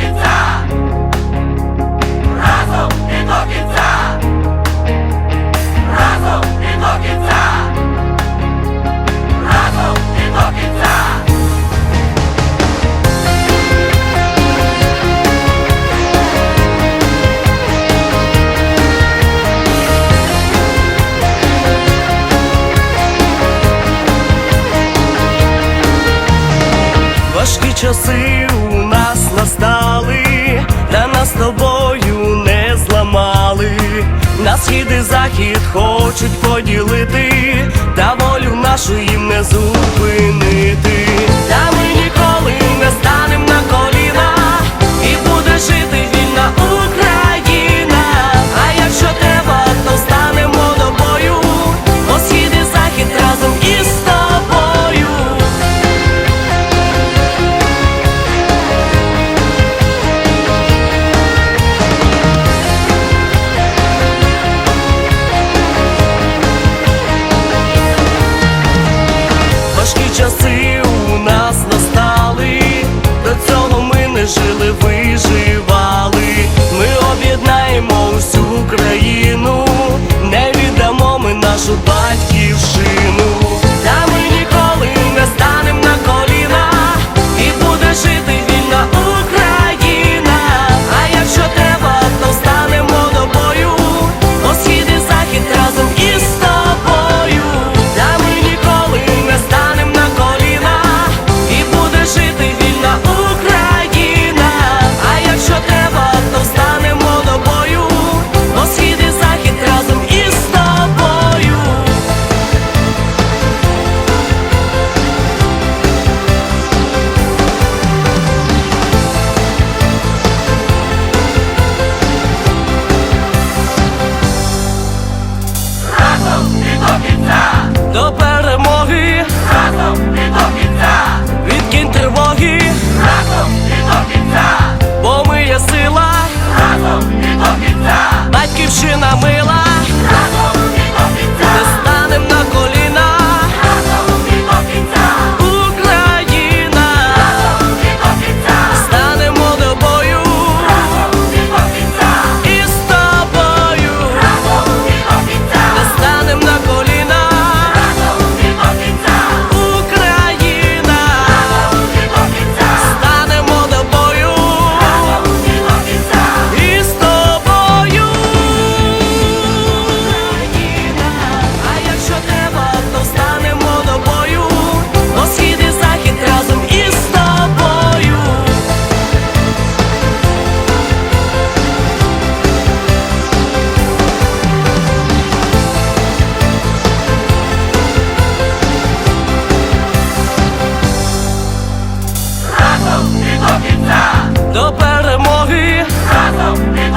кінця, разом і до кінця, разом і до кінця, разом і до кінця. Важкі часи настали, та нас тобою не зламали, на схід і захід хочуть поділити, та волю нашу їм не зупини. до цього ми не жили, виживали. Ми об'єднаємо усю Україну, не віддамо ми нашу батьківщину. до перемоги разом.